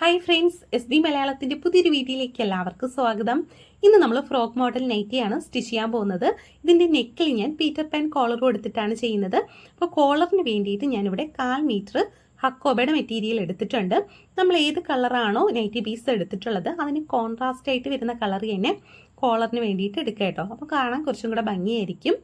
Hi friends S B മലയാളത്തിന്റെ പുതിയൊരു വീഡിയോയിലേക്ക് എല്ലാവർക്കും സ്വാഗതം. ഇന്ന് നമ്മൾ ഫ്രോക്ക് മോഡൽ നൈറ്റിയാണ് സ്റ്റിച്ച് ചെയ്യാൻ പോകുന്നത്. ഇതിന്റെ നെക്കിൽ ഞാൻ പീറ്റർ പാൻ കോളർ കൊടുത്തിട്ടാണ് ചെയ്യുന്നത്. അപ്പോൾ കോളറിന് വേണ്ടിയിട്ട് ഞാനിവിടെ കാൽ മീറ്റർ ഹക്കോബയുടെ മെറ്റീരിയൽ എടുത്തിട്ടുണ്ട്. നമ്മൾ ഏത് കളറാണോ നൈറ്റി പീസ് എടുത്തിട്ടുള്ളത് അതിന് കോൺട്രാസ്റ്റ് ആയിട്ട് വരുന്ന കളർ തന്നെ കോളറിന് വേണ്ടിയിട്ട് എടുക്കുക കേട്ടോ. അപ്പോൾ കാണാൻ കുറച്ചും കൂടെ ഭംഗിയായിരിക്കും.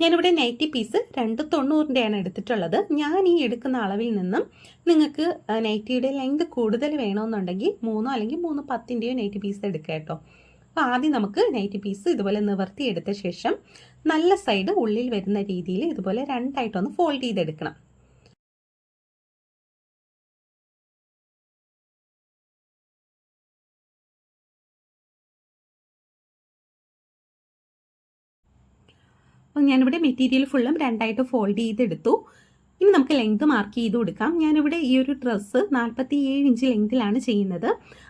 ഞാനിവിടെ നൈറ്റി പീസ് രണ്ട് തൊണ്ണൂറിന്റെയാണ് എടുത്തിട്ടുള്ളത്. ഞാൻ ഈ എടുക്കുന്ന അളവിൽ നിന്നും നിങ്ങൾക്ക് നൈറ്റിയുടെ ലെങ്ത് കൂടുതൽ വേണമെന്നുണ്ടെങ്കിൽ മൂന്നോ അല്ലെങ്കിൽ മൂന്ന് പത്തിന്റെയോ നൈറ്റി പീസ് എടുക്കുക കേട്ടോ. അപ്പോൾ ആദ്യം നമുക്ക് നൈറ്റി പീസ് ഇതുപോലെ നിവർത്തി എടുത്ത ശേഷം നല്ല സൈഡ് ഉള്ളിൽ വരുന്ന രീതിയിൽ ഇതുപോലെ രണ്ടായിട്ടൊന്ന് ഫോൾഡ് ചെയ്തെടുക്കണം. അപ്പം ഞാനിവിടെ മെറ്റീരിയൽ ഫുള്ളും രണ്ടായിട്ട് ഫോൾഡ് ചെയ്തെടുത്തു. ഇനി നമുക്ക് ലെങ്ത് മാർക്ക് ചെയ്ത് കൊടുക്കാം. ഞാനിവിടെ ഈ ഒരു ഡ്രസ്സ് നാൽപ്പത്തി ഏഴ് ഇഞ്ച് ലെങ്തിലാണ് ചെയ്യുന്നത്.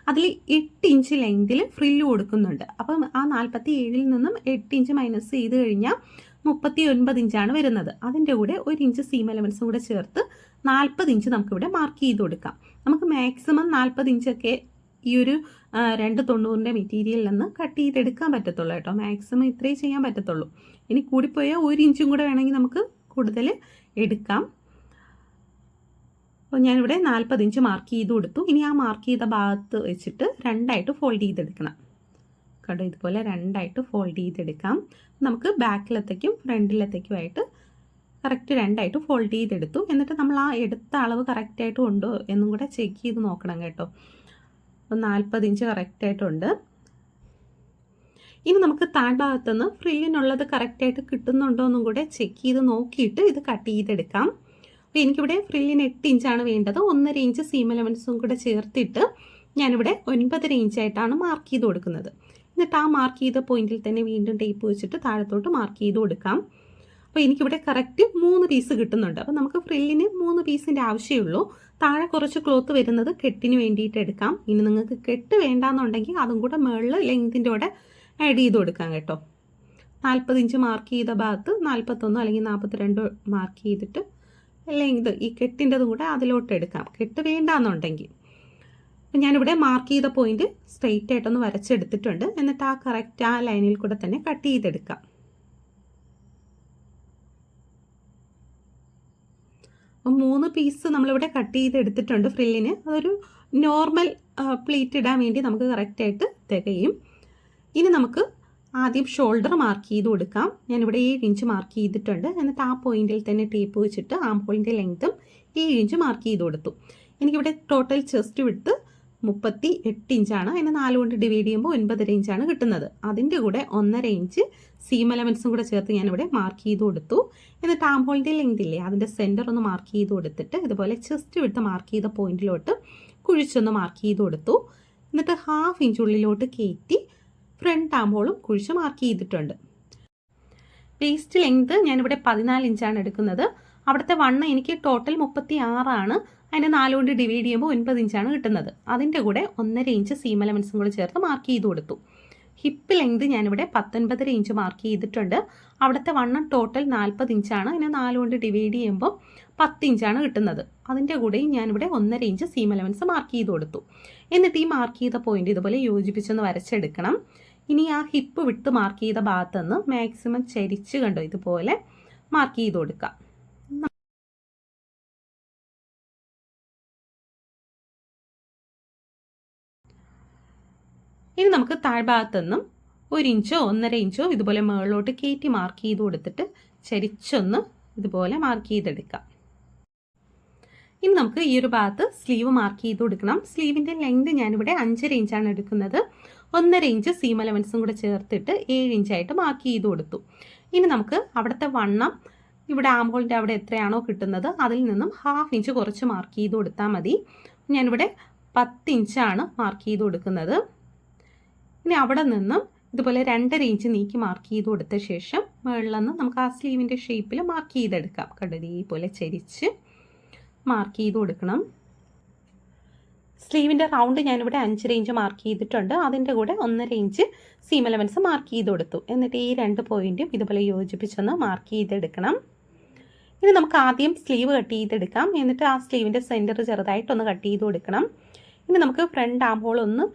അതിൽ എട്ട് ഇഞ്ച് ലെങ്തിൽ ഫ്രില്ല് കൊടുക്കുന്നുണ്ട്. അപ്പം ആ നാൽപ്പത്തി ഏഴിൽ നിന്നും എട്ട് ഇഞ്ച് മൈനസ് ചെയ്ത് കഴിഞ്ഞാൽ മുപ്പത്തി ഒൻപത് ഇഞ്ചാണ് വരുന്നത്. അതിന്റെ കൂടെ ഒരു ഇഞ്ച് സീം എലമെൻസും കൂടെ ചേർത്ത് നാൽപ്പത് ഇഞ്ച് നമുക്കിവിടെ മാർക്ക് ചെയ്ത് കൊടുക്കാം. നമുക്ക് മാക്സിമം നാൽപ്പത് ഇഞ്ചൊക്കെ ഈ ഒരു രണ്ട് തൊണ്ണൂറിന്റെ മെറ്റീരിയലിൽ നിന്ന് കട്ട് ചെയ്തെടുക്കാൻ പറ്റത്തുള്ളൂ കേട്ടോ. മാക്സിമം ഇത്രയും ചെയ്യാൻ പറ്റത്തുള്ളൂ. ഇനി കൂടിപ്പോയാൽ ഒരു ഇഞ്ചും കൂടെ വേണമെങ്കിൽ നമുക്ക് കൂടുതൽ എടുക്കാം. അപ്പോൾ ഞാനിവിടെ നാൽപ്പത് ഇഞ്ച് മാർക്ക് ചെയ്ത് കൊടുത്തു. ഇനി ആ മാർക്ക് ചെയ്ത ഭാഗത്ത് വെച്ചിട്ട് രണ്ടായിട്ട് ഫോൾഡ് ചെയ്തെടുക്കണം. കണ്ടോ? ഇതുപോലെ രണ്ടായിട്ട് ഫോൾഡ് ചെയ്തെടുക്കാം. നമുക്ക് ബാക്കിലത്തേക്കും ഫ്രണ്ടിലത്തേക്കുമായിട്ട് കറക്റ്റ് രണ്ടായിട്ട് ഫോൾഡ് ചെയ്തെടുത്തു. എന്നിട്ട് നമ്മൾ ആ എടുത്ത അളവ് കറക്റ്റായിട്ട് ഉണ്ടോ എന്നും കൂടെ ചെക്ക് ചെയ്ത് നോക്കണം കേട്ടോ. അപ്പോൾ നാൽപ്പത് ഇഞ്ച് കറക്റ്റായിട്ടുണ്ട് ഇനി നമുക്ക് താഴ്ഭാഗത്തുനിന്ന് ഫ്രില്ലിനുള്ളത് കറക്റ്റായിട്ട് കിട്ടുന്നുണ്ടോ എന്നും കൂടെ ചെക്ക് ചെയ്ത് നോക്കിയിട്ട് ഇത് കട്ട് ചെയ്തെടുക്കാം. അപ്പോൾ എനിക്കിവിടെ ഫ്രില്ലിന് എട്ട് ഇഞ്ചാണ് വേണ്ടത്. ഒന്നര ഇഞ്ച് സീം എലമെൻസും കൂടെ ചേർത്തിട്ട് ഞാനിവിടെ ഒൻപതര ഇഞ്ചായിട്ടാണ് മാർക്ക് ചെയ്ത് കൊടുക്കുന്നത്. എന്നിട്ട് ആ മാർക്ക് ചെയ്ത പോയിന്റിൽ തന്നെ വീണ്ടും ടേപ്പ് വെച്ചിട്ട് താഴത്തോട്ട് മാർക്ക് ചെയ്ത് കൊടുക്കാം. അപ്പോൾ എനിക്കിവിടെ കറക്റ്റ് മൂന്ന് പീസ് കിട്ടുന്നുണ്ട്. അപ്പോൾ നമുക്ക് ഫ്രില്ലിന് മൂന്ന് പീസിന്റെ ആവശ്യമുള്ളൂ. താഴെ കുറച്ച് ക്ലോത്ത് വരുന്നത് കെട്ടിന് വേണ്ടിയിട്ട് എടുക്കാം. ഇനി നിങ്ങൾക്ക് കെട്ട് വേണ്ടാന്നുണ്ടെങ്കിൽ അതും കൂടെ മുകളിൽ ലെങ്തിന്റെ കൂടെ ആഡ് ചെയ്ത് കൊടുക്കാം കേട്ടോ. നാൽപ്പത് ഇഞ്ച് മാർക്ക് ചെയ്ത ഭാഗത്ത് നാൽപ്പത്തൊന്ന് അല്ലെങ്കിൽ നാൽപ്പത്തിരണ്ട് മാർക്ക് ചെയ്തിട്ട് ലെങ്ത് ഈ കെട്ടിന്റെതും കൂടെ അതിലോട്ട് എടുക്കാം. കെട്ട് വേണ്ടാന്നുണ്ടെങ്കിൽ. അപ്പം ഞാനിവിടെ മാർക്ക് ചെയ്ത പോയിന്റ് സ്ട്രെയിറ്റ് ആയിട്ടൊന്ന് വരച്ചെടുത്തിട്ടുണ്ട്. എന്നിട്ട് ആ കറക്റ്റ് ആ ലൈനിൽ കൂടെ തന്നെ കട്ട് ചെയ്തെടുക്കാം. അപ്പം മൂന്ന് പീസ് നമ്മളിവിടെ കട്ട് ചെയ്ത് എടുത്തിട്ടുണ്ട് ഫ്രില്ലിന് അതൊരു നോർമൽ പ്ലേറ്റ് ഇടാൻ വേണ്ടി നമുക്ക് കറക്റ്റായിട്ട് തികയും ഇനി നമുക്ക് ആദ്യം ഷോൾഡർ മാർക്ക് ചെയ്ത് കൊടുക്കാം. ഞാനിവിടെ ഏഴ് ഇഞ്ച് മാർക്ക് ചെയ്തിട്ടുണ്ട്. എന്നിട്ട് ആ പോയിന്റിൽ തന്നെ ടേപ്പ് വെച്ചിട്ട് ആ പോയിന്റിന്റെ ലെങ്ത്തും ഏഴ് ഇഞ്ച് മാർക്ക് ചെയ്ത് കൊടുത്തു. എനിക്കിവിടെ ടോട്ടൽ ചെസ്റ്റ് വിടുത്ത് മുപ്പത്തി എട്ട് ഇഞ്ചാണ്. അതിന് നാല് കൊണ്ട് ഡിവൈഡ് ചെയ്യുമ്പോൾ ഒൻപതര ഇഞ്ചാണ് കിട്ടുന്നത്. അതിന്റെ കൂടെ ഒന്നര ഇഞ്ച് സീം എലമെൻസും കൂടെ ചേർത്ത് ഞാനിവിടെ മാർക്ക് ചെയ്ത് കൊടുത്തു. എന്നിട്ട് ഹോളിന്റെ ലെങ്ത് ഇല്ലേ? അതിന്റെ സെന്റർ ഒന്ന് മാർക്ക് ചെയ്ത് കൊടുത്തിട്ട് ഇതുപോലെ ചെസ്റ്റ് വിട്ട് മാർക്ക് ചെയ്ത പോയിന്റിലോട്ട് കുഴിച്ചൊന്ന് മാർക്ക് ചെയ്ത് കൊടുത്തു. എന്നിട്ട് ഹാഫ് ഇഞ്ച് ഉള്ളിലോട്ട് കയറ്റി ഫ്രണ്ട് ടാം ആംബോളും കുഴിച്ച് മാർക്ക് ചെയ്തിട്ടുണ്ട്. വേസ്റ്റ് ലെങ്ത് ഞാനിവിടെ പതിനാല് ഇഞ്ചാണ് എടുക്കുന്നത്. അവിടുത്തെ വണ്ണം എനിക്ക് ടോട്ടൽ മുപ്പത്തി ആറാണ് അതിനെ നാലുകൊണ്ട് ഡിവൈഡ് ചെയ്യുമ്പോൾ ഒൻപത് ഇഞ്ചാണ് കിട്ടുന്നത്. അതിന്റെ കൂടെ ഒന്നര ഇഞ്ച് സീം എലമെൻസും കൂടെ ചേർത്ത് മാർക്ക് ചെയ്ത് കൊടുത്തു. ഹിപ്പ് ലെങ്ത് ഞാനിവിടെ പത്തൊൻപതര ഇഞ്ച് മാർക്ക് ചെയ്തിട്ടുണ്ട്. അവിടുത്തെ വണ്ണം ടോട്ടൽ നാൽപ്പത് ഇഞ്ചാണ്. അതിനെ നാലുകൊണ്ട് ഡിവൈഡ് ചെയ്യുമ്പോൾ പത്ത് ഇഞ്ചാണ് കിട്ടുന്നത്. അതിന്റെ കൂടെയും ഞാനിവിടെ ഒന്നര ഇഞ്ച് സീം എലമെൻസ് മാർക്ക് ചെയ്ത് കൊടുത്തു. എന്നിട്ട് ഈ മാർക്ക് ചെയ്ത പോയിന്റ് ഇതുപോലെ യോജിപ്പിച്ചൊന്ന് വരച്ചെടുക്കണം. ഇനി ആ ഹിപ്പ് വിട്ട് മാർക്ക് ചെയ്ത ഭാഗത്തുനിന്ന് മാക്സിമം ചരിച്ച് കണ്ടോ? ഇതുപോലെ മാർക്ക് ചെയ്ത് കൊടുക്കാം ഇനി നമുക്ക് താഴ്ഭാഗത്തു നിന്നും ഒരു ഇഞ്ചോ ഒന്നര ഇഞ്ചോ ഇതുപോലെ മുകളിലോട്ട് കയറ്റി മാർക്ക് ചെയ്ത് കൊടുത്തിട്ട് ചരിച്ചൊന്ന് ഇതുപോലെ മാർക്ക് ചെയ്തെടുക്കാം. ഇനി നമുക്ക് ഈ ഒരു ഭാഗത്ത് സ്ലീവ് മാർക്ക് ചെയ്ത് കൊടുക്കണം. സ്ലീവിന്റെ ലെങ്ത് ഞാനിവിടെ അഞ്ചര ഇഞ്ചാണ് എടുക്കുന്നത്. ഒന്നര ഇഞ്ച് സീം അലവൻസും കൂടെ ചേർത്തിട്ട് ഏഴ് ഇഞ്ചായിട്ട് മാർക്ക് ചെയ്ത് കൊടുത്തു. ഇനി നമുക്ക് അവിടുത്തെ വണ്ണം ഇവിടെ ആംബോളിന്റെ അവിടെ എത്രയാണോ കിട്ടുന്നത് അതിൽ നിന്നും ഹാഫ് ഇഞ്ച് കുറച്ച് മാർക്ക് ചെയ്ത് കൊടുത്താൽ മതി. ഞാനിവിടെ പത്ത് ഇഞ്ചാണ് മാർക്ക് ചെയ്ത് കൊടുക്കുന്നത്. ഇനി അവിടെ നിന്നും ഇതുപോലെ രണ്ടര ഇഞ്ച് നീക്കി മാർക്ക് ചെയ്ത് കൊടുത്ത ശേഷം മുകളിൽ നിന്ന് നമുക്ക് ആ സ്ലീവിന്റെ ഷേപ്പിൽ മാർക്ക് ചെയ്തെടുക്കാം. കണ്ടത് ഇതുപോലെ ചരിച്ച് മാർക്ക് ചെയ്ത് കൊടുക്കണം. സ്ലീവിന്റെ റൗണ്ട് ഞാനിവിടെ അഞ്ച് റേഞ്ച് മാർക്ക് ചെയ്തിട്ടുണ്ട്. അതിന്റെ കൂടെ ഒന്നര ഇഞ്ച് സീം എലമെൻസ് മാർക്ക് ചെയ്ത് കൊടുത്തു. എന്നിട്ട് ഈ രണ്ട് പോയിന്റും ഇതുപോലെ യോജിപ്പിച്ചൊന്ന് മാർക്ക് ചെയ്തെടുക്കണം. ഇനി നമുക്ക് ആദ്യം സ്ലീവ് കട്ട് ചെയ്തെടുക്കാം. എന്നിട്ട് ആ സ്ലീവിന്റെ സെന്റർ ചെറുതായിട്ടൊന്ന് കട്ട് ചെയ്ത് കൊടുക്കണം. ഇനി നമുക്ക് ഫ്രണ്ട് ആം ഹോൾ ഒന്ന്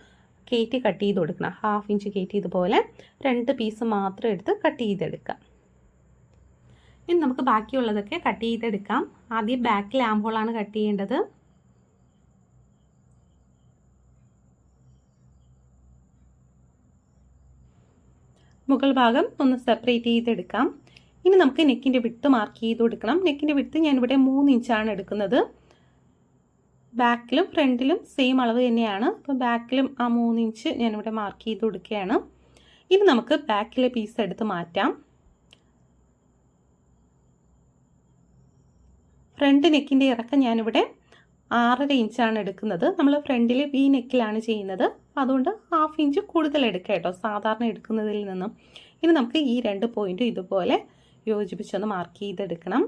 കയറ്റി കട്ട് ചെയ്ത് കൊടുക്കണം. ഹാഫ് ഇഞ്ച് കയറ്റി ഇതുപോലെ രണ്ട് പീസ് മാത്രം എടുത്ത് കട്ട് ചെയ്തെടുക്കാം. ഇനി നമുക്ക് ബാക്കിയുള്ളതൊക്കെ കട്ട് ചെയ്തെടുക്കാം. ആദ്യം ബാക്കിൽ ആം ഹോളാണ് കട്ട് ചെയ്യേണ്ടത്. മുകൾ ഭാഗം ഒന്ന് സെപ്പറേറ്റ് ചെയ്തെടുക്കാം. ഇനി നമുക്ക് നെക്കിന്റെ വിട്ട് മാർക്ക് ചെയ്ത് കൊടുക്കണം. നെക്കിന്റെ വിട്ട് ഞാനിവിടെ മൂന്ന് ഇഞ്ചാണ് എടുക്കുന്നത്. ബാക്കിലും ഫ്രണ്ടിലും സെയിം അളവ് തന്നെയാണ്. അപ്പോൾ ബാക്കിലും ആ മൂന്ന് ഇഞ്ച് ഞാനിവിടെ മാർക്ക് ചെയ്ത് കൊടുക്കുകയാണ്. ഇനി നമുക്ക് ബാക്കിലെ പീസ് എടുത്ത് മാറ്റാം. ഫ്രണ്ട് നെക്കിന്റെ ഇറക്കം ഞാനിവിടെ ആറര ഇഞ്ചാണ് എടുക്കുന്നത്. നമ്മൾ ഫ്രണ്ടിൽ വി നെക്കിലാണ് ചെയ്യുന്നത്. അതുകൊണ്ട് ഹാഫ് ഇഞ്ച് കൂടുതൽ എടുക്കുക കേട്ടോ സാധാരണ എടുക്കുന്നതിൽ നിന്നും. ഇനി നമുക്ക് ഈ രണ്ട് പോയിന്റും ഇതുപോലെ യോജിപ്പിച്ചൊന്ന് മാർക്ക് ചെയ്തെടുക്കണം.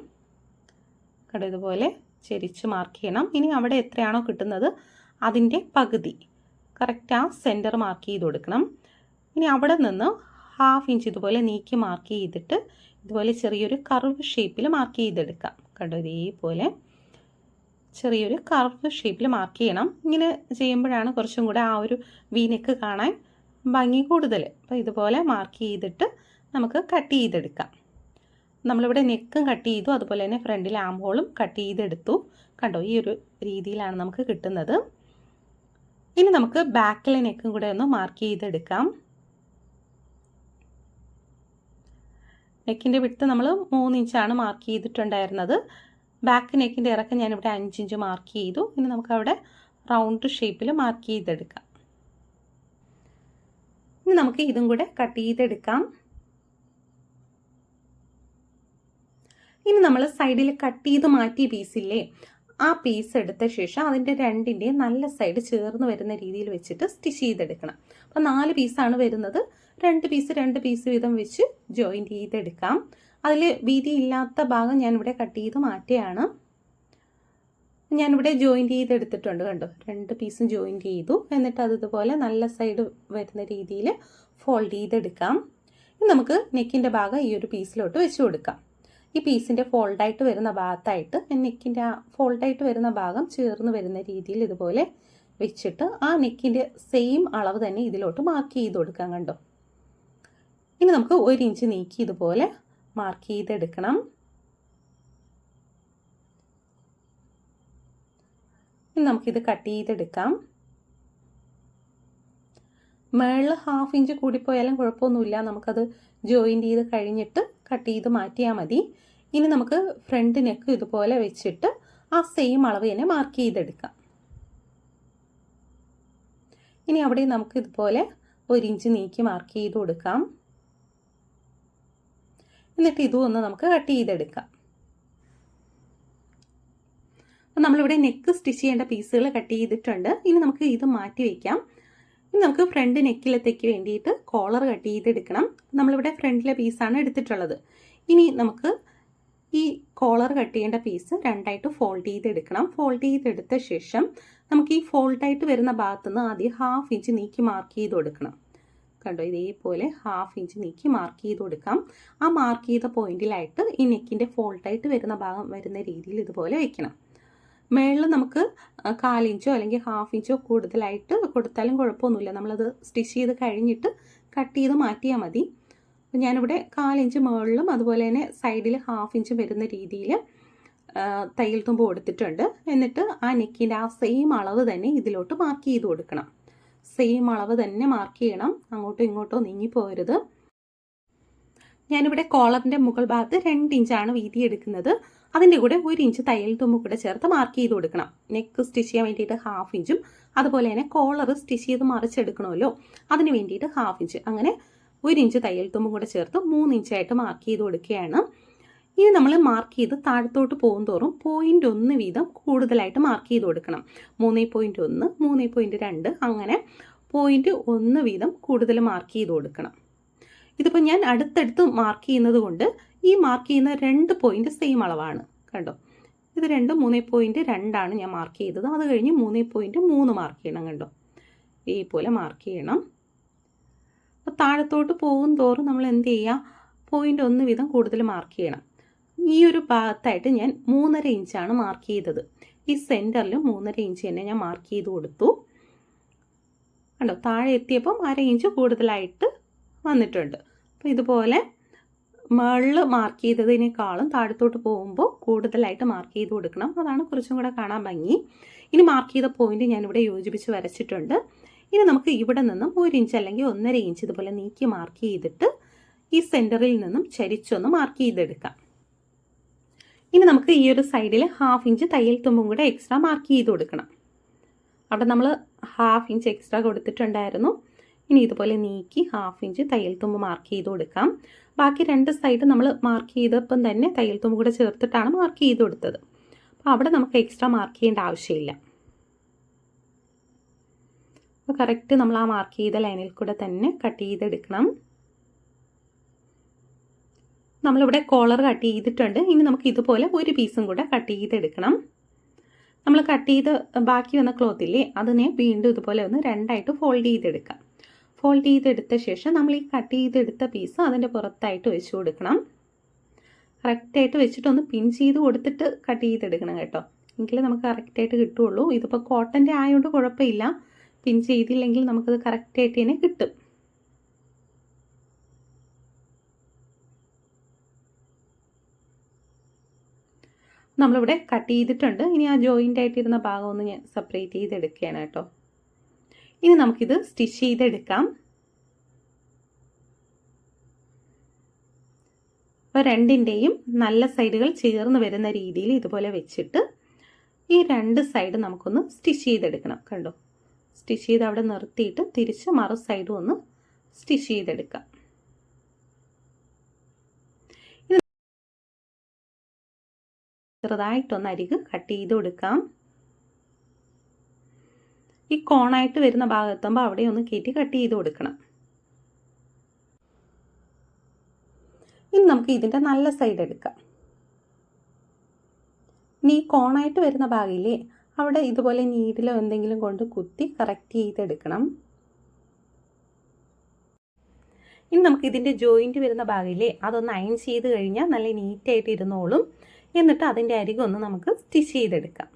കണ്ടോ ഇതുപോലെ ചെരിച്ച് മാർക്ക് ചെയ്യണം. ഇനി അവിടെ എത്രയാണോ കിട്ടുന്നത്? അതിന്റെ പകുതി. കറക്റ്റ് ആ സെന്റർ മാർക്ക് ചെയ്ത് കൊടുക്കണം. ഇനി അവിടെ നിന്ന് ഹാഫ് ഇഞ്ച് ഇതുപോലെ നീക്കി മാർക്ക് ചെയ്തിട്ട് ഇതുപോലെ ചെറിയൊരു കർവ് ഷേപ്പിൽ മാർക്ക് ചെയ്തെടുക്കാം. കണ്ടോ? ഇതേപോലെ ചെറിയൊരു കർവ് ഷേപ്പിൽ മാർക്ക് ചെയ്യണം. ഇങ്ങനെ ചെയ്യുമ്പോഴാണ് കുറച്ചും കൂടെ ആ ഒരു വീനക്ക് കാണാൻ ഭംഗി കൂടുതൽ അപ്പോൾ ഇതുപോലെ മാർക്ക് ചെയ്തിട്ട് നമുക്ക് കട്ട് ചെയ്തെടുക്കാം. നമ്മളിവിടെ നെക്കും കട്ട് ചെയ്തു. അതുപോലെ തന്നെ ഫ്രണ്ടിൽ ആം ഹോളും കട്ട് ചെയ്തെടുത്തു. കണ്ടോ ഈ ഒരു രീതിയിലാണ് നമുക്ക് കിട്ടുന്നത്. ഇനി നമുക്ക് ബാക്കിലെ നെക്കും കൂടെ ഒന്ന് മാർക്ക് ചെയ്തെടുക്കാം. നെക്കിന്റെ വിട്ട് നമ്മൾ മൂന്ന് ഇഞ്ചാണ് മാർക്ക് ചെയ്തിട്ടുണ്ടായിരുന്നത്. ബാക്ക് നെക്കിന്റെ ഇറക്കം ഞാനിവിടെ അഞ്ചിഞ്ച് മാർക്ക് ചെയ്തു. ഇനി നമുക്കവിടെ റൗണ്ട് ഷേപ്പിൽ മാർക്ക് ചെയ്തെടുക്കാം. ഇനി നമുക്ക് ഇതും കൂടെ കട്ട് ചെയ്തെടുക്കാം. ഇനി നമ്മൾ സൈഡിൽ കട്ട് ചെയ്ത് മാറ്റിയ പീസില്ലേ ആ പീസ് എടുത്ത ശേഷം അതിന്റെ രണ്ടിന്റെയും നല്ല സൈഡ് ചേർന്ന് വരുന്ന രീതിയിൽ വെച്ചിട്ട് സ്റ്റിച്ച് ചെയ്തെടുക്കണം. അപ്പോൾ നാല് പീസാണ് വരുന്നത്. രണ്ട് പീസ് രണ്ട് പീസ് വീതം വെച്ച് ജോയിന്റ് ചെയ്തെടുക്കാം. അതിൽ വീതി ഇല്ലാത്ത ഭാഗം ഞാനിവിടെ കട്ട് ചെയ്ത് മാറ്റിയാണ്. ഞാനിവിടെ ജോയിന്റ് ചെയ്തെടുത്തിട്ടുണ്ട് കണ്ടോ? രണ്ട് പീസും ജോയിന്റ് ചെയ്തു. എന്നിട്ട് അത് ഇതുപോലെ നല്ല സൈഡ് വരുന്ന രീതിയിൽ ഫോൾഡ് ചെയ്തെടുക്കാം. നമുക്ക് നെക്കിന്റെ ഭാഗം ഈ ഒരു പീസിലോട്ട് വെച്ച് കൊടുക്കാം. ഈ പീസിന്റെ ഫോൾഡായിട്ട് വരുന്ന ഭാഗത്തായിട്ട് നെക്കിന്റെ ആ ഫോൾഡായിട്ട് വരുന്ന ഭാഗം ചേർന്ന് വരുന്ന രീതിയിൽ ഇതുപോലെ വെച്ചിട്ട് ആ നെക്കിന്റെ സെയിം അളവ് തന്നെ ഇതിലോട്ട് മാർക്ക് ചെയ്ത് കൊടുക്കാൻ കണ്ടോ? ഇനി നമുക്ക് ഒരു ഇഞ്ച് നീക്കി ഇതുപോലെ മാർക്ക് ചെയ്തെടുക്കണം. ഇനി നമുക്കിത് കട്ട് ചെയ്തെടുക്കാം. മേളിൽ ഹാഫ് ഇഞ്ച് കൂടിപ്പോയാലും കുഴപ്പമൊന്നുമില്ല. നമുക്കത് ജോയിന്റ് ചെയ്ത് കഴിഞ്ഞിട്ട് കട്ട് ചെയ്ത് മാറ്റിയാൽ മതി. ഇനി നമുക്ക് ഫ്രണ്ട് നെക്ക് ഇതുപോലെ വെച്ചിട്ട് ആ സെയിം അളവ് തന്നെ മാർക്ക് ചെയ്തെടുക്കാം. ഇനി അവിടെ നമുക്ക് ഇതുപോലെ ഒരു ഇഞ്ച് നീക്കി മാർക്ക് ചെയ്ത് കൊടുക്കാം. എന്നിട്ട് ഇതും ഒന്ന് നമുക്ക് കട്ട് ചെയ്തെടുക്കാം. നമ്മളിവിടെ നെക്ക് സ്റ്റിച്ച് ചെയ്യേണ്ട പീസുകൾ കട്ട് ചെയ്തിട്ടുണ്ട്. ഇനി നമുക്ക് ഇത് മാറ്റി വയ്ക്കാം ഇനി നമുക്ക് ഫ്രണ്ട് നെക്കിലത്തേക്ക് വേണ്ടിയിട്ട് കോളർ കട്ട് ചെയ്തെടുക്കണം. നമ്മളിവിടെ ഫ്രണ്ടിലെ പീസാണ് എടുത്തിട്ടുള്ളത്. ഇനി നമുക്ക് ഈ കോളർ കട്ട് ചെയ്യേണ്ട പീസ് രണ്ടായിട്ട് ഫോൾഡ് ചെയ്തെടുക്കണം. ഫോൾഡ് ചെയ്തെടുത്ത ശേഷം നമുക്ക് ഈ ഫോൾഡായിട്ട് വരുന്ന ഭാഗത്തുനിന്ന് ആദ്യം ഹാഫ് ഇഞ്ച് നീക്കി മാർക്ക് ചെയ്ത് കൊടുക്കണം. കണ്ടോ? ഇതേപോലെ ഹാഫ് ഇഞ്ച് നീക്കി മാർക്ക് ചെയ്ത് കൊടുക്കാം. ആ മാർക്ക് ചെയ്ത പോയിന്റിലായിട്ട് ഈ നെക്കിന്റെ ഫോൾട്ടായിട്ട് വരുന്ന ഭാഗം വരുന്ന രീതിയിൽ ഇതുപോലെ വെക്കണം. മേളിൽ നമുക്ക് കാലിഞ്ചോ അല്ലെങ്കിൽ ഹാഫ് ഇഞ്ചോ കൂടുതലായിട്ട് കൊടുത്താലും കുഴപ്പമൊന്നുമില്ല. നമ്മളത് സ്റ്റിച്ച് ചെയ്ത് കഴിഞ്ഞിട്ട് കട്ട് ചെയ്ത് മാറ്റിയാൽ മതി. ഞാനിവിടെ കാലിഞ്ച് മുകളിലും അതുപോലെ തന്നെ സൈഡിൽ ഹാഫ് ഇഞ്ച് വരുന്ന രീതിയിൽ തയ്യൽ തുമ്പ് കൊടുത്തിട്ടുണ്ട്. എന്നിട്ട് ആ നെക്കിന്റെ ആ സെയിം അളവ് തന്നെ ഇതിലോട്ട് മാർക്ക് ചെയ്ത് കൊടുക്കണം. സെയിം അളവ് തന്നെ മാർക്ക് ചെയ്യണം. അങ്ങോട്ടോ ഇങ്ങോട്ടോ നീങ്ങിപ്പോരുത് ഞാനിവിടെ കോളറിന്റെ മുകൾ ഭാഗത്ത് രണ്ട് ഇഞ്ചാണ് വീതി എടുക്കുന്നത് അതിന്റെ കൂടെ ഒരു ഇഞ്ച് തയ്യൽ തുമ്പ് കൂടെ ചേർത്ത് മാർക്ക് ചെയ്ത് കൊടുക്കണം. നെക്ക് സ്റ്റിച്ച് ചെയ്യാൻ വേണ്ടിയിട്ട് ഹാഫ് ഇഞ്ചും അതുപോലെ തന്നെ കോളർ സ്റ്റിച്ച് ചെയ്ത് മറിച്ചെടുക്കണമല്ലോ. അതിന് വേണ്ടിയിട്ട് ഹാഫ് ഇഞ്ച്. അങ്ങനെ ഒരു ഇഞ്ച് തയ്യൽ തുമ്പും കൂടെ ചേർത്ത് മൂന്ന് ഇഞ്ചായിട്ട് മാർക്ക് ചെയ്ത് കൊടുക്കുകയാണ്. ഇനി നമ്മൾ മാർക്ക് ചെയ്ത് താഴത്തോട്ട് പോകും തോറും പോയിന്റ് ഒന്ന് വീതം കൂടുതലായിട്ട് മാർക്ക് ചെയ്ത് കൊടുക്കണം. മൂന്ന് പോയിന്റ് ഒന്ന് മൂന്ന് പോയിന്റ് രണ്ട് അങ്ങനെ പോയിന്റ് ഒന്ന് വീതം കൂടുതൽ മാർക്ക് ചെയ്ത് കൊടുക്കണം. ഇതിപ്പോൾ ഞാൻ അടുത്തടുത്ത് മാർക്ക് ചെയ്യുന്നത് കൊണ്ട് ഈ മാർക്ക് ചെയ്യുന്ന രണ്ട് പോയിന്റ് സെയിം അളവാണ്. കണ്ടോ? ഇത് രണ്ട് മൂന്ന് പോയിന്റ് രണ്ടാണ് ഞാൻ മാർക്ക് ചെയ്തത്. അത് കഴിഞ്ഞ് മൂന്ന് പോയിന്റ് മൂന്ന് മാർക്ക് ചെയ്യണം കണ്ടോ? ഈ പോലെ മാർക്ക് ചെയ്യണം. അപ്പോൾ താഴത്തോട്ട് പോകും തോറും നമ്മൾ എന്ത് ചെയ്യുക? പോയിന്റ് ഒന്ന് വീതം കൂടുതൽ മാർക്ക് ചെയ്യണം. ഈ ഒരു ഭാഗത്തായിട്ട് ഞാൻ മൂന്നര ഇഞ്ചാണ് മാർക്ക് ചെയ്തത്. ഈ സെന്ററിൽ മൂന്നര ഇഞ്ച് തന്നെ ഞാൻ മാർക്ക് ചെയ്ത് കൊടുത്തു. കണ്ടോ? താഴെ എത്തിയപ്പം അര ഇഞ്ച് കൂടുതലായിട്ട് വന്നിട്ടുണ്ട്. അപ്പോൾ ഇതുപോലെ മുകളിൽ മാർക്ക് ചെയ്തതിനേക്കാളും താഴത്തോട്ട് പോകുമ്പോൾ കൂടുതലായിട്ട് മാർക്ക് ചെയ്ത് കൊടുക്കണം. അതാണ് കുറച്ചും കൂടെ കാണാൻ ഭംഗി. ഇനി മാർക്ക് ചെയ്ത പോയിന്റ് ഞാനിവിടെ യോജിപ്പിച്ച് വരച്ചിട്ടുണ്ട്. ഇനി നമുക്ക് ഇവിടെ നിന്നും ഒരു ഇഞ്ച് അല്ലെങ്കിൽ ഒന്നര ഇഞ്ച് ഇതുപോലെ നീക്കി മാർക്ക് ചെയ്തിട്ട് ഈ സെന്ററിൽ നിന്നും ചരിച്ചൊന്ന് മാർക്ക് ചെയ്തെടുക്കാം. ഇനി നമുക്ക് ഈ ഒരു സൈഡിൽ ഹാഫ് ഇഞ്ച് തയ്യൽ തുമ്പും കൂടെ എക്സ്ട്രാ മാർക്ക് ചെയ്ത് കൊടുക്കണം. അവിടെ നമ്മൾ ഹാഫ് ഇഞ്ച് എക്സ്ട്രാ കൊടുത്തിട്ടുണ്ടായിരുന്നു. ഇനി ഇതുപോലെ നീക്കി ഹാഫ് ഇഞ്ച് തയ്യൽ തുമ്പ് മാർക്ക് ചെയ്ത് കൊടുക്കാം. ബാക്കി രണ്ട് സൈഡ് നമ്മൾ മാർക്ക് ചെയ്തപ്പം തന്നെ തയ്യൽ തുമ്പ് കൂടെ ചേർത്തിട്ടാണ് മാർക്ക് ചെയ്ത് കൊടുത്തത്. അപ്പോൾ അവിടെ നമുക്ക് എക്സ്ട്രാ മാർക്ക് ചെയ്യേണ്ട ആവശ്യമില്ല. അപ്പോൾ കറക്റ്റ് നമ്മൾ ആ മാർക്ക് ചെയ്ത ലൈനിൽ കൂടെ തന്നെ കട്ട് ചെയ്തെടുക്കണം. നമ്മളിവിടെ കോളർ കട്ട് ചെയ്തിട്ടുണ്ട്. ഇനി നമുക്ക് ഇതുപോലെ ഒരു പീസും കൂടെ കട്ട് ചെയ്തെടുക്കണം. നമ്മൾ കട്ട് ചെയ്ത് ബാക്കി വന്ന ക്ലോത്തില്ലേ അതിനെ വീണ്ടും ഇതുപോലെ ഒന്ന് രണ്ടായിട്ട് ഫോൾഡ് ചെയ്തെടുക്കാം. ഫോൾഡ് ചെയ്തെടുത്ത ശേഷം നമ്മൾ ഈ കട്ട് ചെയ്തെടുത്ത പീസ് അതിന്റെ പുറത്തായിട്ട് വെച്ച് കൊടുക്കണം. കറക്റ്റായിട്ട് വെച്ചിട്ടൊന്ന് പിൻ ചെയ്ത് കൊടുത്തിട്ട് കട്ട് ചെയ്തെടുക്കണം കേട്ടോ. എങ്കിലേ നമുക്ക് കറക്റ്റായിട്ട് കിട്ടുള്ളൂ. ഇതിപ്പോൾ കോട്ടന്റെ ആയതുകൊണ്ട് കുഴപ്പമില്ല. പിൻ ചെയ്തില്ലെങ്കിൽ നമുക്കത് കറക്റ്റായിട്ട് തന്നെ കിട്ടും. നമ്മളിവിടെ കട്ട് ചെയ്തിട്ടുണ്ട്. ഇനി ആ ജോയിന്റ് ആയിട്ടിരുന്ന ഭാഗം ഒന്ന് ഞാൻ സെപ്പറേറ്റ് ചെയ്തെടുക്കുകയാണ് കേട്ടോ. ഇനി നമുക്കിത് സ്റ്റിച്ച് ചെയ്തെടുക്കാം. അപ്പോൾ രണ്ടിന്റെയും നല്ല സൈഡുകൾ ചേർന്ന് വരുന്ന രീതിയിൽ ഇതുപോലെ വെച്ചിട്ട് ഈ രണ്ട് സൈഡ് നമുക്കൊന്ന് സ്റ്റിച്ച് ചെയ്തെടുക്കണം. കണ്ടോ? സ്റ്റിച്ച് ചെയ്ത് അവിടെ നിർത്തിയിട്ട് തിരിച്ച് മറു സൈഡും ഒന്ന് സ്റ്റിച്ച് ചെയ്തെടുക്കാം. ചെറുതായിട്ടൊന്ന് അരിക് കട്ട് ചെയ്ത് കൊടുക്കാം. ഈ കോണായിട്ട് വരുന്ന ഭാഗത്തുമ്പോൾ അവിടെ ഒന്ന് കയറ്റി കട്ട് ചെയ്ത് കൊടുക്കണം. ഇനി നമുക്ക് ഇതിന്റെ നല്ല സൈഡ് എടുക്കാം. ഇനി ഈ കോണായിട്ട് വരുന്ന ഭാഗമില്ലേ അവിടെ ഇതുപോലെ നീഡിലോ എന്തെങ്കിലും കൊണ്ട് കുത്തി കറക്റ്റ് ചെയ്തെടുക്കണം ഇനി നമുക്ക് ഇതിന്റെ ജോയിന്റ് വരുന്ന ഭാഗമില്ലേ അതൊന്ന് അയൺ ചെയ്ത് കഴിഞ്ഞാൽ നല്ല നീറ്റായിട്ട് ഇരുന്നോളും. എന്നിട്ട് അതിന്റെ അരികൊന്ന് നമുക്ക് സ്റ്റിച്ച് ചെയ്തെടുക്കാം.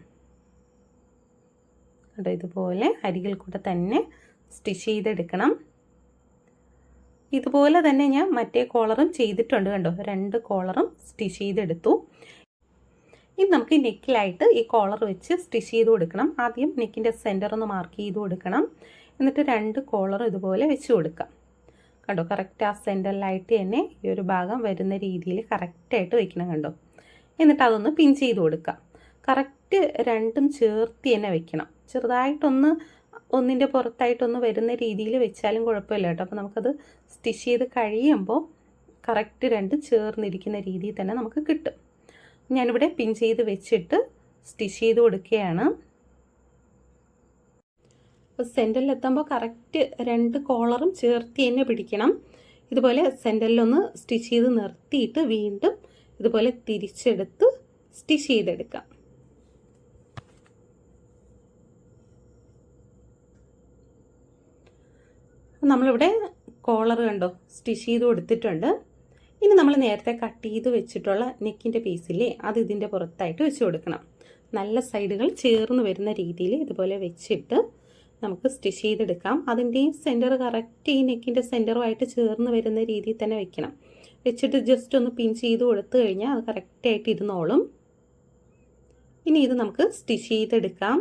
കേട്ടോ ഇതുപോലെ അരികിൽ കൂടെ തന്നെ സ്റ്റിച്ച് ചെയ്തെടുക്കണം. ഇതുപോലെ തന്നെ ഞാൻ മറ്റേ കോളറും ചെയ്തിട്ടുണ്ട് കണ്ടോ രണ്ട് കോളറും സ്റ്റിച്ച് ചെയ്തെടുത്തു. ഇനി നമുക്ക് നെക്കിലായിട്ട് ഈ കോളർ വെച്ച് സ്റ്റിച്ച് ചെയ്ത് കൊടുക്കണം. ആദ്യം നെക്കിന്റെ സെന്റർ ഒന്ന് മാർക്ക് ചെയ്ത് കൊടുക്കണം. എന്നിട്ട് രണ്ട് കോളർ ഇതുപോലെ വെച്ച് കൊടുക്കാം. കണ്ടോ കറക്റ്റ് ആ സെന്ററിലായിട്ട് തന്നെ ഈ ഒരു ഭാഗം വരുന്ന രീതിയിൽ കറക്റ്റായിട്ട് വയ്ക്കണം കണ്ടോ. എന്നിട്ട് അതൊന്ന് പിൻ ചെയ്ത് കൊടുക്കാം. കറക്റ്റ് രണ്ടും ചേർത്ത് തന്നെ വെക്കണം. ചെറുതായിട്ടൊന്ന് ഒന്നിന്റെ പുറത്തായിട്ടൊന്ന് വരുന്ന രീതിയിൽ വെച്ചാലും കുഴപ്പമില്ല കേട്ടോ. അപ്പോൾ നമുക്കത് സ്റ്റിച്ച് ചെയ്ത് കഴിയുമ്പോൾ കറക്റ്റ് രണ്ട് ചേർന്നിരിക്കുന്ന രീതിയിൽ തന്നെ നമുക്ക് കിട്ടും. ഞാനിവിടെ പിൻ ചെയ്ത് വെച്ചിട്ട് സ്റ്റിച്ച് ചെയ്ത് കൊടുക്കുകയാണ്. അപ്പോൾ സെന്ററിലെത്തുമ്പോൾ കറക്റ്റ് രണ്ട് കോളറും ചേർത്ത് തന്നെ പിടിക്കണം. ഇതുപോലെ സെന്ററിലൊന്ന് സ്റ്റിച്ച് ചെയ്ത് നിർത്തിയിട്ട് വീണ്ടും ഇതുപോലെ തിരിച്ചെടുത്ത് സ്റ്റിച്ച് ചെയ്തെടുക്കാം. നമ്മളിവിടെ കോളർ കണ്ടോ? സ്റ്റിച്ച് ചെയ്ത് കൊടുത്തിട്ടുണ്ട്. ഇനി നമ്മൾ നേരത്തെ കട്ട് ചെയ്ത് വെച്ചിട്ടുള്ള നെക്കിന്റെ പീസില്ലേ അത് ഇതിന്റെ പുറത്തായിട്ട് വെച്ച് കൊടുക്കണം. നല്ല സൈഡുകൾ ചേർന്ന് വരുന്ന രീതിയിൽ ഇതുപോലെ വെച്ചിട്ട് നമുക്ക് സ്റ്റിച്ച് ചെയ്തെടുക്കാം. അതിന്റെയും സെന്റർ കറക്റ്റ് ഈ നെക്കിന്റെ സെന്ററുമായിട്ട് ചേർന്ന് വരുന്ന രീതിയിൽ തന്നെ വെക്കണം. വെച്ചിട്ട് ജസ്റ്റ് ഒന്ന് പിൻ ചെയ്ത് കൊടുത്തു കഴിഞ്ഞാൽ അത് കറക്റ്റായിട്ട് ഇരുന്നോളും. ഇനി ഇത് നമുക്ക് സ്റ്റിച്ച് ചെയ്തെടുക്കാം.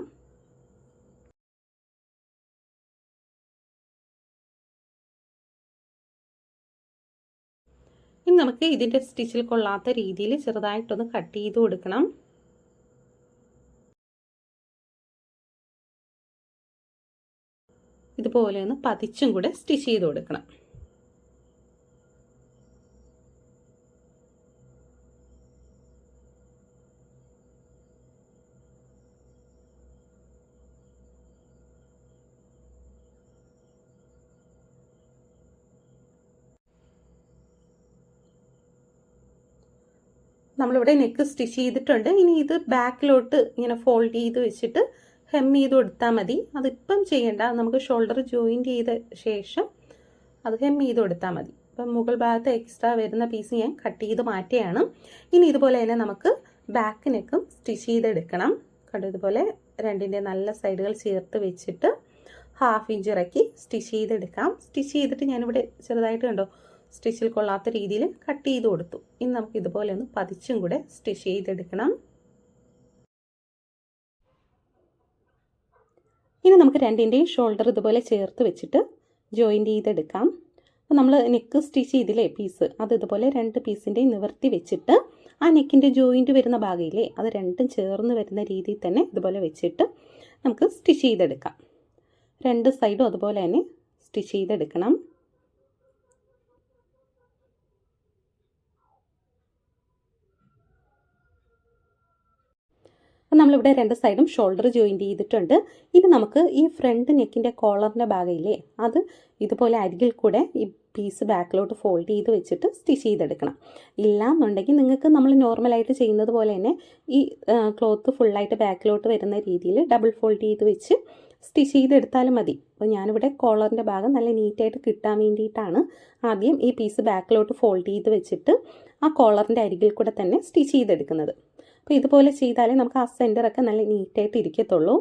ഇനി നമുക്ക് ഇതിന്റെ സ്റ്റിച്ചിൽ കൊള്ളാത്ത രീതിയിൽ ചെറുതായിട്ടൊന്ന് കട്ട് ചെയ്ത് കൊടുക്കണം. ഇതുപോലെ ഒന്ന് പതിച്ചും കൂടെ സ്റ്റിച്ച് ചെയ്ത് കൊടുക്കണം. നമ്മളിവിടെ നെക്ക് സ്റ്റിച്ച് ചെയ്തിട്ടുണ്ട്. ഇനി ഇത് ബാക്കിലോട്ട് ഇങ്ങനെ ഫോൾഡ് ചെയ്ത് വെച്ചിട്ട് ഹെം ചെയ്ത് കൊടുത്താൽ മതി. അതിപ്പം ചെയ്യേണ്ട. നമുക്ക് ഷോൾഡർ ജോയിന്റ് ചെയ്ത ശേഷം അത് ഹെം ചെയ്ത് കൊടുത്താൽ മതി. അപ്പം മുകൾ ഭാഗത്ത് എക്സ്ട്രാ വരുന്ന പീസ് ഞാൻ കട്ട് ചെയ്ത് മാറ്റിയാണ് ഇനി ഇതുപോലെ തന്നെ നമുക്ക് ബാക്ക് നെക്കും സ്റ്റിച്ച് ചെയ്തെടുക്കണം. കണ്ടു? ഇതുപോലെ രണ്ടിന്റെ നല്ല സൈഡുകൾ ചേർത്ത് വെച്ചിട്ട് ഹാഫ് ഇഞ്ച് ഇറക്കി സ്റ്റിച്ച് ചെയ്തെടുക്കാം. സ്റ്റിച്ച് ചെയ്തിട്ട് ഞാനിവിടെ ചെറുതായിട്ട് കണ്ടോ? സ്റ്റിച്ചിൽ കൊള്ളാത്ത രീതിയിൽ കട്ട് ചെയ്ത് കൊടുത്തു. ഇനി നമുക്ക് ഇതുപോലെ ഒന്ന് പതിച്ചും കൂടെ സ്റ്റിച്ച് ചെയ്തെടുക്കണം. ഇനി നമുക്ക് രണ്ടിന്റെയും ഷോൾഡർ ഇതുപോലെ ചേർത്ത് വെച്ചിട്ട് ജോയിന്റ് ചെയ്തെടുക്കാം. അപ്പോൾ നമ്മൾ നെക്ക് സ്റ്റിച്ച് ചെയ്തില്ലേ പീസ്? അത് ഇതുപോലെ രണ്ട് പീസിന്റെയും നിവർത്തി വെച്ചിട്ട് ആ നെക്കിന്റെ ജോയിന്റ് വരുന്ന ഭാഗമില്ലേ അത് രണ്ടും ചേർന്ന് വരുന്ന രീതിയിൽ തന്നെ ഇതുപോലെ വെച്ചിട്ട് നമുക്ക് സ്റ്റിച്ച് ചെയ്തെടുക്കാം. രണ്ട് സൈഡും അതുപോലെ തന്നെ സ്റ്റിച്ച് ചെയ്തെടുക്കണം. അപ്പം നമ്മളിവിടെ രണ്ട് സൈഡും ഷോൾഡർ ജോയിന്റ് ചെയ്തിട്ടുണ്ട്. ഇനി നമുക്ക് ഈ ഫ്രണ്ട് നെക്കിന്റെ കോളറിന്റെ ഭാഗമില്ലേ അത് ഇതുപോലെ അരികിൽ കൂടെ ഈ പീസ് ബാക്കിലോട്ട് ഫോൾഡ് ചെയ്ത് വെച്ചിട്ട് സ്റ്റിച്ച് ചെയ്തെടുക്കണം. ഇല്ല എന്നുണ്ടെങ്കിൽ നിങ്ങൾക്ക് നമ്മൾ നോർമലായിട്ട് ചെയ്യുന്നത് പോലെ തന്നെ ഈ ക്ലോത്ത് ഫുള്ളായിട്ട് ബാക്കിലോട്ട് വരുന്ന രീതിയിൽ ഡബിൾ ഫോൾഡ് ചെയ്ത് വെച്ച് സ്റ്റിച്ച് ചെയ്തെടുത്താലും മതി. അപ്പോൾ ഞാനിവിടെ കോളറിന്റെ ഭാഗം നല്ല നീറ്റായിട്ട് കിട്ടാൻ വേണ്ടിയിട്ടാണ് ആദ്യം ഈ പീസ് ബാക്കിലോട്ട് ഫോൾഡ് ചെയ്ത് വെച്ചിട്ട് ആ കോളറിന്റെ അരികിൽ കൂടെ തന്നെ സ്റ്റിച്ച് ചെയ്തെടുക്കുന്നത്. അപ്പോൾ ഇതുപോലെ ചെയ്താലേ നമുക്ക് ആ സെന്ററൊക്കെ നല്ല നീറ്റായിട്ട് ഇരിക്കത്തുള്ളൂ.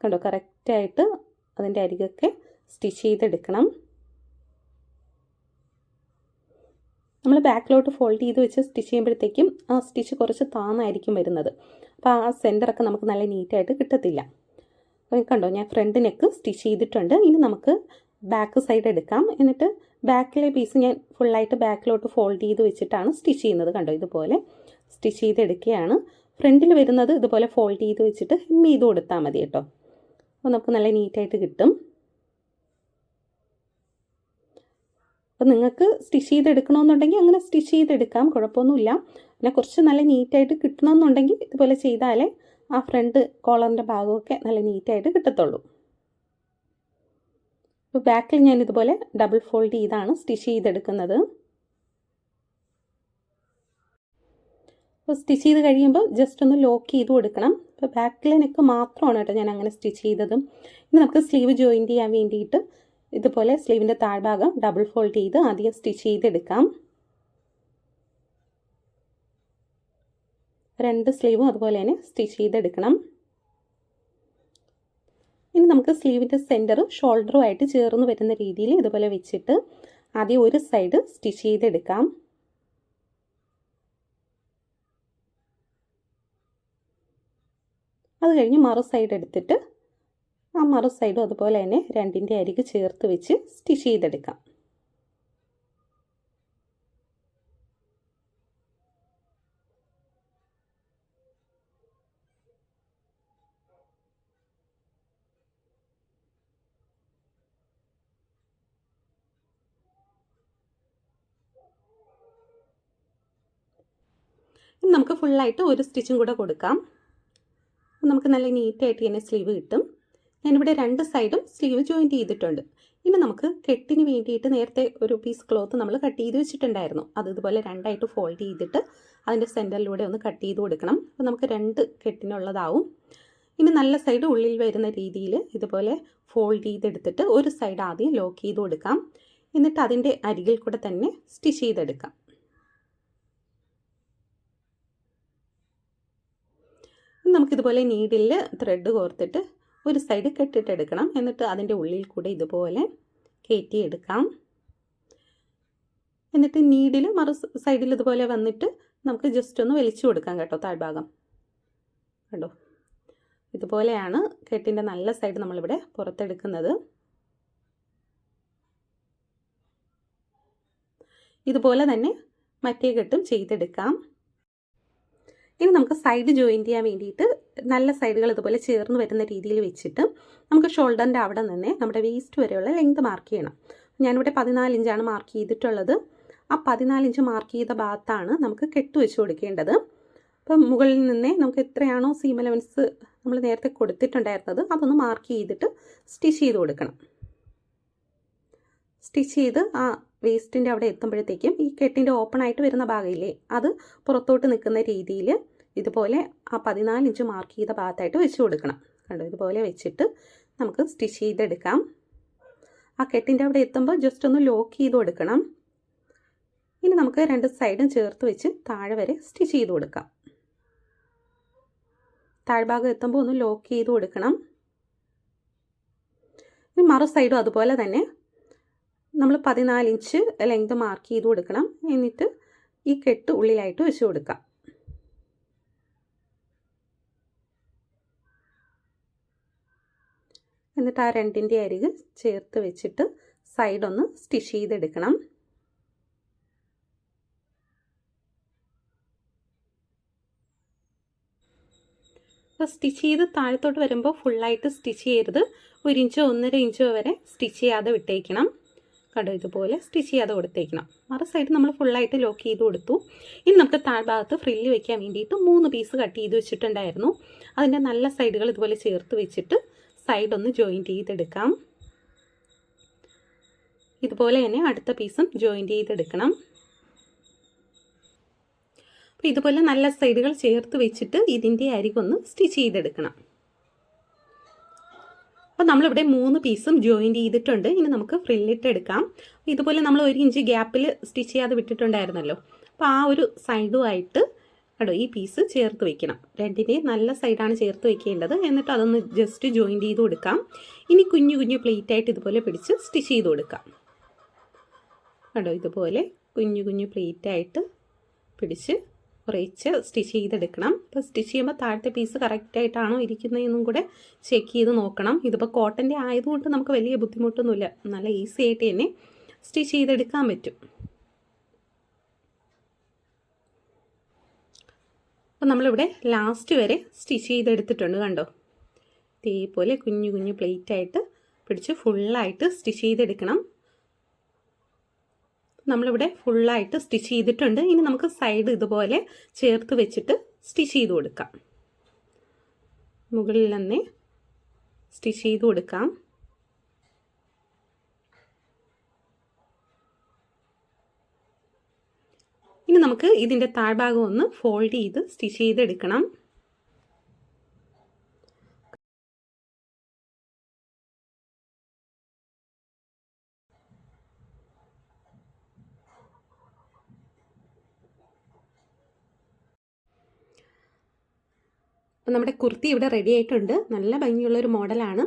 കണ്ടോ കറക്റ്റായിട്ട് അതിന്റെ അരികൊക്കെ സ്റ്റിച്ച് ചെയ്തെടുക്കണം. നമ്മൾ ബാക്കിലോട്ട് ഫോൾഡ് ചെയ്ത് വെച്ച് സ്റ്റിച്ച് ചെയ്യുമ്പോഴത്തേക്കും ആ സ്റ്റിച്ച് കുറച്ച് താന്നായിരിക്കും വരുന്നത്. അപ്പോൾ ആ സെന്ററൊക്കെ നമുക്ക് നല്ല നീറ്റായിട്ട് കിട്ടത്തില്ല. കണ്ടോ ഞാൻ ഫ്രണ്ട് നെക്ക് സ്റ്റിച്ച് ചെയ്തിട്ടുണ്ട്. ഇനി നമുക്ക് ബാക്ക് സൈഡ് എടുക്കാം. എന്നിട്ട് ബാക്കിലെ പീസ് ഞാൻ ഫുള്ളായിട്ട് ബാക്കിലോട്ട് ഫോൾഡ് ചെയ്ത് വെച്ചിട്ടാണ് സ്റ്റിച്ച് ചെയ്യുന്നത് കണ്ടോ? ഇതുപോലെ സ്റ്റിച്ച് ചെയ്തെടുക്കുകയാണ്. ഫ്രണ്ടിൽ വരുന്നത് ഇതുപോലെ ഫോൾഡ് ചെയ്ത് വെച്ചിട്ട് ഹെം ചെയ്ത് കൊടുത്താൽ മതി കേട്ടോ. അപ്പോൾ നമുക്ക് നല്ല നീറ്റായിട്ട് കിട്ടും. അപ്പോൾ നിങ്ങൾക്ക് സ്റ്റിച്ച് ചെയ്തെടുക്കണമെന്നുണ്ടെങ്കിൽ അങ്ങനെ സ്റ്റിച്ച് ചെയ്തെടുക്കാം കുഴപ്പമൊന്നുമില്ല. പിന്നെ കുറച്ച് നല്ല നീറ്റായിട്ട് കിട്ടണമെന്നുണ്ടെങ്കിൽ ഇതുപോലെ ചെയ്താലേ ആ ഫ്രണ്ട് കോളറിന്റെ ഭാഗമൊക്കെ നല്ല നീറ്റായിട്ട് കിട്ടത്തുള്ളൂ. അപ്പോൾ ബാക്കിൽ ഞാൻ ഇതുപോലെ ഡബിൾ ഫോൾഡ് ചെയ്താണ് സ്റ്റിച്ച് ചെയ്തെടുക്കുന്നത്. അപ്പോൾ സ്റ്റിച്ച് ചെയ്ത് കഴിയുമ്പോൾ ജസ്റ്റ് ഒന്ന് ലോക്ക് ചെയ്ത് കൊടുക്കണം. അപ്പോൾ ബാക്കിലെ നെക്ക് മാത്രമാണ് കേട്ടോ ഞാൻ അങ്ങനെ സ്റ്റിച്ച് ചെയ്തതും. ഇനി നമുക്ക് സ്ലീവ് ജോയിൻ ചെയ്യാൻ വേണ്ടിയിട്ട് ഇതുപോലെ സ്ലീവിന്റെ താഴ്ഭാഗം ഡബിൾ ഫോൾഡ് ചെയ്ത് ആദ്യം സ്റ്റിച്ച് ചെയ്തെടുക്കാം. രണ്ട് സ്ലീവും അതുപോലെ തന്നെ സ്റ്റിച്ച് ചെയ്തെടുക്കണം. ഇനി നമുക്ക് സ്ലീവിന്റെ സെന്ററും ഷോൾഡറും ആയിട്ട് ചേർന്ന് വരുന്ന രീതിയിൽ ഇതുപോലെ വെച്ചിട്ട് ആദ്യം ഒരു സൈഡ് സ്റ്റിച്ച് ചെയ്തെടുക്കാം. അത് കഴിഞ്ഞ് മറു സൈഡ് എടുത്തിട്ട് ആ മറു സൈഡും അതുപോലെ തന്നെ രണ്ടിന്റെ അരികെ ചേർത്ത് വെച്ച് സ്റ്റിച്ച് ചെയ്തെടുക്കാം ഇനി നമുക്ക് ഫുള്ളായിട്ട് ഒരു സ്റ്റിച്ചും കൂടെ കൊടുക്കാം. നമുക്ക് നല്ല നീറ്റായിട്ട് ഇങ്ങനെ സ്ലീവ് കിട്ടും. ഞാനിവിടെ രണ്ട് സൈഡും സ്ലീവ് ജോയിന്റ് ചെയ്തിട്ടുണ്ട്. ഇനി നമുക്ക് കെട്ടിന് വേണ്ടിയിട്ട് നേരത്തെ ഒരു പീസ് ക്ലോത്ത് നമ്മൾ കട്ട് ചെയ്ത് വെച്ചിട്ടുണ്ടായിരുന്നു. അത് ഇതുപോലെ രണ്ടായിട്ട് ഫോൾഡ് ചെയ്തിട്ട് അതിന്റെ സെന്ററിലൂടെ ഒന്ന് കട്ട് ചെയ്ത് കൊടുക്കണം. അപ്പോൾ നമുക്ക് രണ്ട് കെട്ടിനുള്ളതാവും. ഇനി നല്ല സൈഡ് ഉള്ളിൽ വരുന്ന രീതിയിൽ ഇതുപോലെ ഫോൾഡ് ചെയ്തെടുത്തിട്ട് ഒരു സൈഡ് ആദ്യം ലോക്ക് ചെയ്ത് കൊടുക്കാം. എന്നിട്ട് അതിന്റെ അരികിൽ കൂടെ തന്നെ സ്റ്റിച്ച് ചെയ്തെടുക്കാം. നമുക്കിതുപോലെ നീഡിൽ ത്രെഡ് കോർത്തിട്ട് ഒരു സൈഡ് കെട്ടിട്ടെടുക്കണം എന്നിട്ട് അതിന്റെ ഉള്ളിൽ കൂടെ ഇതുപോലെ കയറ്റിയെടുക്കാം എന്നിട്ട് നീഡിൽ മറു സൈഡിൽ ഇതുപോലെ വന്നിട്ട് നമുക്ക് ജസ്റ്റ് ഒന്ന് വലിച്ചു കൊടുക്കാം കേട്ടോ താഴ്ഭാഗം. കണ്ടോ? ഇതുപോലെയാണ് കെട്ടിന്റെ നല്ല സൈഡ് നമ്മളിവിടെ പുറത്തെടുക്കുന്നത്. ഇതുപോലെ തന്നെ മറ്റേ കെട്ടും ചെയ്തെടുക്കാം. ഇനി നമുക്ക് സൈഡ് ജോയിൻ ചെയ്യാൻ വേണ്ടിയിട്ട് നല്ല സൈഡുകൾ ഇതുപോലെ ചേർന്ന് വരുന്ന രീതിയിൽ വെച്ചിട്ട് നമുക്ക് ഷോൾഡറിന്റെ അവിടെ നിന്ന് നമ്മുടെ വേസ്റ്റ് വരെയുള്ള ലെങ്ത് മാർക്ക് ചെയ്യണം. ഞാനിവിടെ പതിനാല് ഇഞ്ചാണ് മാർക്ക് ചെയ്തിട്ടുള്ളത്. ആ പതിനാല് ഇഞ്ച് മാർക്ക് ചെയ്ത ഭാഗത്താണ് നമുക്ക് കെട്ട് വെച്ച് കൊടുക്കേണ്ടത്. അപ്പം മുകളിൽ നിന്നേ നമുക്ക് എത്രയാണോ സീം അലവൻസ് നമ്മൾ നേരത്തെ കൊടുത്തിട്ടുണ്ടായിരുന്നത് അതൊന്ന് മാർക്ക് ചെയ്തിട്ട് സ്റ്റിച്ച് ചെയ്ത് കൊടുക്കണം. സ്റ്റിച്ച് ചെയ്ത് ആ വേസ്റ്റിന്റെ അവിടെ എത്തുമ്പോഴത്തേക്കും ഈ കെട്ടിന്റെ ഓപ്പൺ ആയിട്ട് വരുന്ന ഭാഗമില്ലേ അത് പുറത്തോട്ട് നിൽക്കുന്ന രീതിയിൽ ഇതുപോലെ ആ പതിനാല് ഇഞ്ച് മാർക്ക് ചെയ്ത ഭാഗത്തായിട്ട് വെച്ച് കൊടുക്കണം. കണ്ടോ? ഇതുപോലെ വെച്ചിട്ട് നമുക്ക് സ്റ്റിച്ച് ചെയ്തെടുക്കാം. ആ കെട്ടിന്റെ അവിടെ എത്തുമ്പോൾ ജസ്റ്റ് ഒന്ന് ലോക്ക് ചെയ്ത് കൊടുക്കണം. ഇനി നമുക്ക് രണ്ട് സൈഡും ചേർത്ത് വെച്ച് താഴെ വരെ സ്റ്റിച്ച് ചെയ്ത് കൊടുക്കാം. താഴ്ഭാഗം എത്തുമ്പോൾ ഒന്ന് ലോക്ക് ചെയ്ത് കൊടുക്കണം. മറു സൈഡും അതുപോലെ തന്നെ നമ്മൾ പതിനാല് ഇഞ്ച് ലെങ്ത് മാർക്ക് ചെയ്ത് കൊടുക്കണം. എന്നിട്ട് ഈ കെട്ട് ഉള്ളിലായിട്ട് വെച്ച് കൊടുക്കാം. എന്നിട്ട് ആ രണ്ടിന്റെ അരിക് ചേർത്ത് വെച്ചിട്ട് സൈഡൊന്ന് സ്റ്റിച്ച് ചെയ്തെടുക്കണം. അപ്പോൾ സ്റ്റിച്ച് ചെയ്ത് താഴത്തോട്ട് വരുമ്പോൾ ഫുള്ളായിട്ട് സ്റ്റിച്ച് ചെയ്യരുത്. ഒരു ഇഞ്ചോ ഒന്നര ഇഞ്ചോ വരെ സ്റ്റിച്ച് ചെയ്യാതെ വിട്ടേക്കണം. കണ്ടോ ഇതുപോലെ സ്റ്റിച്ച് ചെയ്യാതെ കൊടുത്തേക്കണം. മറു സൈഡ് നമ്മൾ ഫുള്ളായിട്ട് ലോക്ക് ചെയ്ത് കൊടുത്തു. ഇനി നമുക്ക് താഴ്ഭാഗത്ത് ഫ്രില്ല് വെക്കാൻ വേണ്ടിയിട്ട് മൂന്ന് പീസ് കട്ട് ചെയ്ത് വെച്ചിട്ടുണ്ടായിരുന്നു. അതിന്റെ നല്ല സൈഡുകൾ ഇതുപോലെ ചേർത്ത് വെച്ചിട്ട് സൈഡ് ഒന്ന് ജോയിന്റ് ചെയ്തെടുക്കാം. ഇതുപോലെ തന്നെ അടുത്ത പീസും ജോയിന്റ് ചെയ്തെടുക്കണം. അപ്പോൾ ഇതുപോലെ നല്ല സൈഡുകൾ ചേർത്ത് വെച്ചിട്ട് ഇതിന്റെ അരികൊന്ന് സ്റ്റിച്ച് ചെയ്തെടുക്കണം. അപ്പോൾ നമ്മളിവിടെ മൂന്ന് പീസും ജോയിന്റ് ചെയ്തിട്ടുണ്ട്. ഇനി നമുക്ക് ഫ്രില്ലിട്ട് എടുക്കാം. ഇതുപോലെ നമ്മൾ ഒരു ഇഞ്ച് ഗ്യാപ്പിൽ സ്റ്റിച്ച് ചെയ്യാതെ വിട്ടിട്ടുണ്ടായിരുന്നല്ലോ. അപ്പോൾ ആ ഒരു സൈഡുമായിട്ട് കേട്ടോ ഈ പീസ് ചേർത്ത് വെക്കണം. രണ്ടിന്റെയും നല്ല സൈഡാണ് ചേർത്ത് വെക്കേണ്ടത്. എന്നിട്ട് അതൊന്ന് ജസ്റ്റ് ജോയിന്റ് ചെയ്ത് കൊടുക്കാം. ഇനി കുഞ്ഞു കുഞ്ഞു പ്ലേറ്റായിട്ട് ഇതുപോലെ പിടിച്ച് സ്റ്റിച്ച് ചെയ്ത് കൊടുക്കാം. കേട്ടോ ഇതുപോലെ കുഞ്ഞു കുഞ്ഞു പ്ലേറ്റായിട്ട് പിടിച്ച് കുറച്ച് സ്റ്റിച്ച് ചെയ്തെടുക്കണം. അപ്പോൾ സ്റ്റിച്ച് ചെയ്യുമ്പോൾ താഴത്തെ പീസ് കറക്റ്റായിട്ടാണോ ഇരിക്കുന്നതെന്നും കൂടെ ചെക്ക് ചെയ്ത് നോക്കണം. ഇതിപ്പോൾ കോട്ടന്റെ ആയതുകൊണ്ട് നമുക്ക് വലിയ ബുദ്ധിമുട്ടൊന്നുമില്ല. നല്ല ഈസി ആയിട്ട് തന്നെ സ്റ്റിച്ച് ചെയ്തെടുക്കാൻ പറ്റും. അപ്പോൾ നമ്മളിവിടെ ലാസ്റ്റ് വരെ സ്റ്റിച്ച് ചെയ്തെടുത്തിട്ടുണ്ട് കണ്ടോ? ഇതേപോലെ കുഞ്ഞു കുഞ്ഞു പ്ലേറ്റായിട്ട് പിടിച്ച് ഫുള്ളായിട്ട് സ്റ്റിച്ച് ചെയ്തെടുക്കണം. നമ്മളിവിടെ ഫുള്ളായിട്ട് സ്റ്റിച്ച് ചെയ്തിട്ടുണ്ട്. ഇനി നമുക്ക് സൈഡ് ഇതുപോലെ ചേർത്ത് വെച്ചിട്ട് സ്റ്റിച്ച് ചെയ്ത് കൊടുക്കാം. മുകളിൽ തന്നെ സ്റ്റിച്ച് ചെയ്ത് കൊടുക്കാം. ഇനി നമുക്ക് ഇതിന്റെ താഴ്ഭാഗം ഒന്ന് ഫോൾഡ് ചെയ്ത് സ്റ്റിച്ച് ചെയ്തെടുക്കണം. അപ്പോൾ നമ്മുടെ കുർത്തി ഇവിടെ റെഡി ആയിട്ടുണ്ട്. നല്ല ഭംഗിയുള്ളൊരു മോഡലാണ്.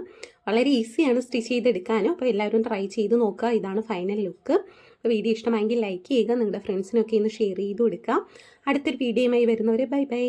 വളരെ ഈസിയാണ് സ്റ്റിച്ച് ചെയ്തെടുക്കാനും. അപ്പോൾ എല്ലാവരും ട്രൈ ചെയ്ത് നോക്കുക. ഇതാണ് ഫൈനൽ ലുക്ക് അപ്പോൾ വീഡിയോ ഇഷ്ടമായെങ്കിൽ ലൈക്ക് ചെയ്യുക. നിങ്ങളുടെ ഫ്രണ്ട്സിനൊക്കെ ഇന്ന് ഷെയർ ചെയ്ത് കൊടുക്കുക. അടുത്തൊരു വീഡിയോയുമായി വരുന്നവരെ ബൈ ബൈ